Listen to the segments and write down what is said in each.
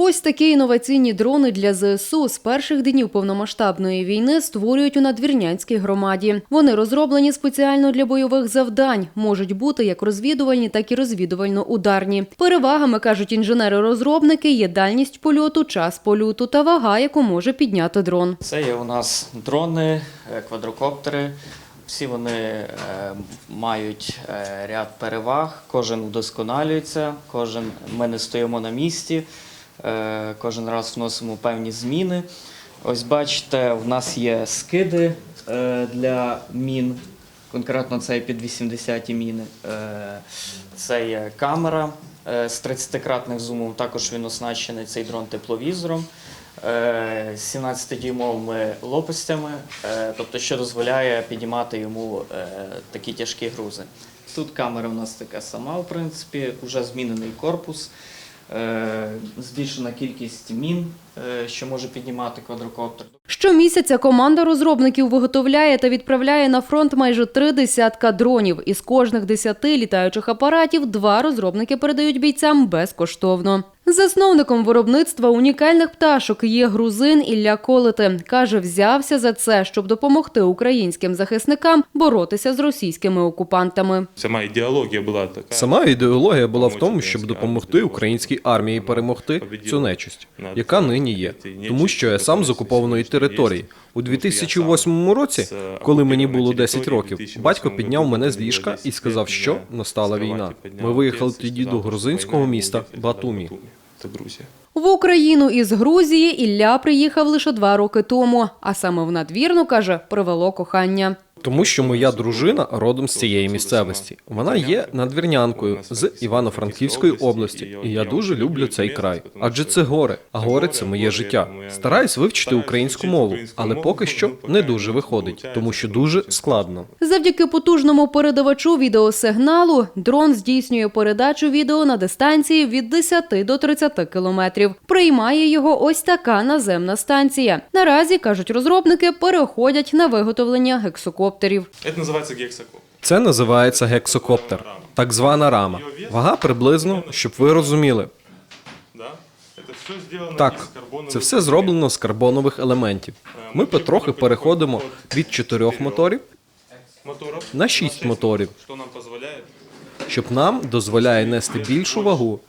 Ось такі інноваційні дрони для ЗСУ з перших днів повномасштабної війни створюють у надвірнянській громаді. Вони розроблені спеціально для бойових завдань, можуть бути як розвідувальні, так і розвідувально-ударні. Перевагами кажуть інженери-розробники є дальність польоту, час польоту та вага, яку може підняти дрон. Це є у нас дрони, е, квадрокоптери. Всі вони е, мають е, ряд переваг, кожен вдосконалюється, кожен ми не стоїмо на місці, кожен раз вносимо певні зміни. Ось бачите, в нас є скиди е, для мін, конкретно це під 80 міни. Е, Це є камера е, з 30-кратним зумом, також він оснащений цей дрон тепловізором. Е, 17-дюймовими лопастями, е, тобто що дозволяє підіймати йому е, такі тяжкі грузи. Тут камера у нас така сама, в принципі, вже змінений корпус, е, збільшена кількість мін, е, що може піднімати квадрокоптер. Щомісяця команда розробників виготовляє та відправляє на фронт майже три десятка дронів. Із кожних десяти літаючих апаратів два розробники передають бійцям безкоштовно. Засновником виробництва унікальних пташок є грузин Ілля Колити. Каже, взявся за це, щоб допомогти українським захисникам боротися з російськими окупантами. Сама ідеологія була така. Сама ідеологія була в тому, щоб допомогти українській армії перемогти цю нечисть, яка нині є. Тому що я сам з окупованої території. У 2008 році, коли мені було 10 років, батько підняв мене з ліжка і сказав, що настала війна. Ми виїхали тоді до грузинського міста Батумі. Це Грузія. В Україну із Грузії Ілля приїхав лише два роки тому, а саме в надвірну, каже, привело кохання. Тому що моя дружина родом з цієї місцевості. Вона є надвірнянкою з Івано-Франківської області, і я дуже люблю цей край. Адже це гори, а гори це моє життя. Стараюсь вивчити українську мову, але поки що не дуже виходить, тому що дуже складно. Завдяки потужному передавачу відеосигналу дрон здійснює передачу відео на дистанції від 10 до 30 кілометрів. Приймає його ось така наземна станція. Наразі кажуть розробники, переходять на виготовлення гексокоптерів. Це називається гексакоп. Це називається гексокоптер, так звана рама. Вага приблизно, щоб ви розуміли. Так, це все зроблено з карбонових елементів. Ми потрохи переходимо від чотирьох моторів на шість моторів, що нам дозволяє щоб нам дозволяє нести більшу вагу.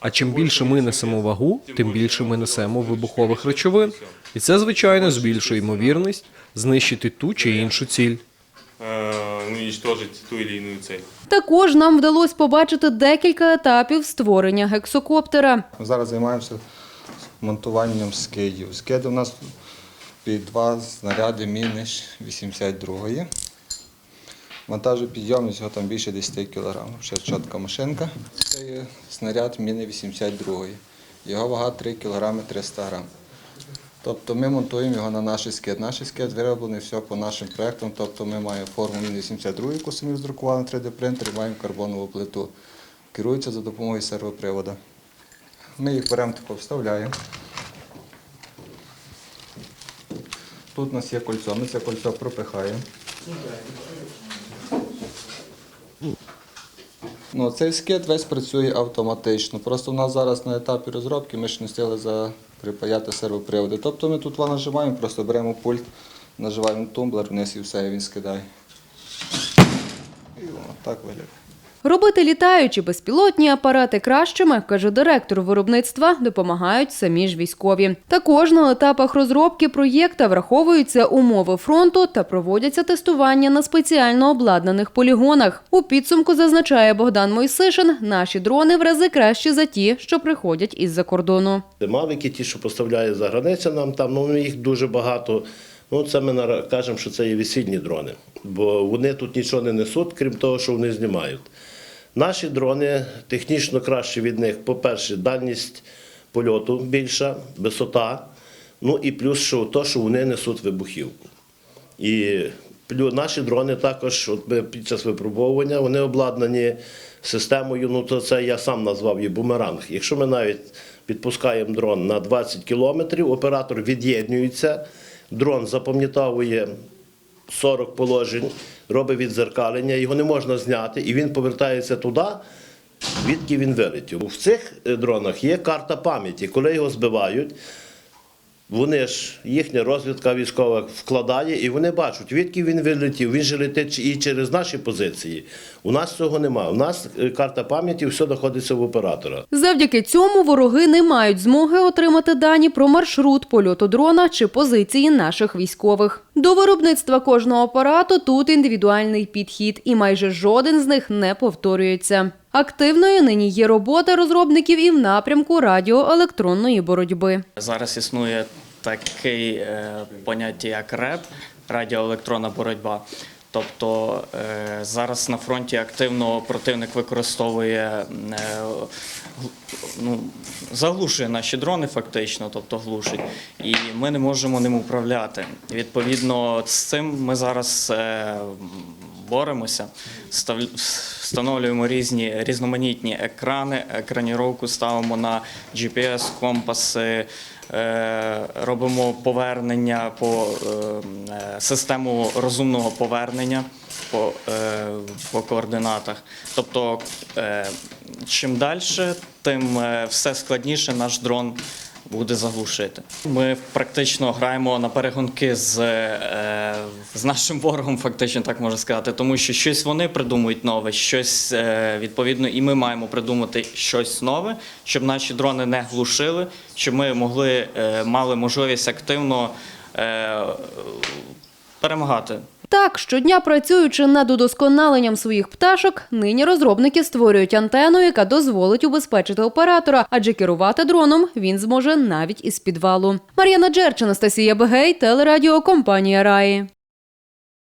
А чим більше ми несемо вагу, тим більше ми несемо вибухових речовин. І це, звичайно, збільшує ймовірність знищити ту чи іншу ціль. е, уничтожити ту чи іншу цель. Також нам вдалося побачити декілька етапів створення гексокоптера. Зараз займаємося монтуванням скидів. Скиди у нас під два снаряди міни 82-ї. Вантажопідйомність його там більше 10 кг. Ще чітка машинка. Це є снаряд міни 82-ї. Його вага 3 кг 300 г. Тобто ми монтуємо його на наш скид. Наш скид вироблений все по нашим проектам. Тобто ми маємо форму міни 82, яку самі роздрукували на 3D принтері, маємо карбонову плиту. Керується за допомогою сервоприводу. Ми їх беремо тако, вставляємо. Тут у нас є кольцо, ми це кольцо пропихаємо. Ну, цей скид весь працює автоматично. Просто в нас зараз на етапі розробки ми ж не встигли заприпаяти сервоприводи. Тобто ми тут нажимаємо, просто беремо пульт, наживаємо тумблер вниз і все, і він скидає. І воно так виглядає. Робити літаючі безпілотні апарати кращими, каже директор виробництва, допомагають самі ж військові. Також на етапах розробки проєкта враховуються умови фронту та проводяться тестування на спеціально обладнаних полігонах. У підсумку зазначає Богдан Мойсишин, наші дрони в рази кращі за ті, що приходять із-за кордону. Мавіки, ті, що поставляє за границя нам там, ну їх дуже багато. Ну, це ми кажемо, що це є весільні дрони, бо вони тут нічого не несуть, крім того, що вони знімають. Наші дрони технічно краще від них, по-перше, дальність польоту більша, висота, ну і плюс що, то, що вони несуть вибухівку. І наші дрони також, от ми під час випробовування, вони обладнані системою, ну то це я сам назвав її бумеранг. Якщо ми навіть підпускаємо дрон на 20 кілометрів, оператор від'єднюється, дрон запам'ятовує 40 положень, робить відзеркалення, його не можна зняти, і він повертається туди, Відки він вилетів. В цих е, дронах є карта пам'яті. Коли його збивають, вони ж, їхня розвідка військова вкладає, і вони бачать, відки він вилетів. Він же летить і через наші позиції. У нас цього немає. У нас е, карта пам'яті, все знаходиться в оператора. Завдяки цьому вороги не мають змоги отримати дані про маршрут польоту дрона чи позиції наших військових. До виробництва кожного апарату тут індивідуальний підхід, і майже жоден з них не повторюється. Активною нині є робота розробників і в напрямку радіоелектронної боротьби. Зараз існує таке поняття як РЕБ радіоелектронна боротьба. Тобто е, зараз на фронті активно противник використовує е, ну, заглушує наші дрони, фактично, тобто глушить, і ми не можемо ним управляти. Відповідно, з цим ми зараз е, боремося, встановлюємо різні різноманітні екрани, екраніровку ставимо на GPS, компаси, е, робимо повернення по е, систему розумного повернення по, е, по координатах. Тобто, чим далі, тим все складніше наш дрон буде заглушити. Ми практично граємо на перегонки з, е, з нашим ворогом, фактично так можна сказати, тому що щось вони придумують нове, щось е, відповідно, і ми маємо придумати щось нове, щоб наші дрони не глушили, щоб ми могли е, мали можливість активно перемагати. Так, щодня працюючи над удосконаленням своїх пташок, нині розробники створюють антенну, яка дозволить убезпечити оператора, адже керувати дроном він зможе навіть із підвалу. Мар'яна Джерч, Анастасія Бегей, телерадіокомпанія Раї.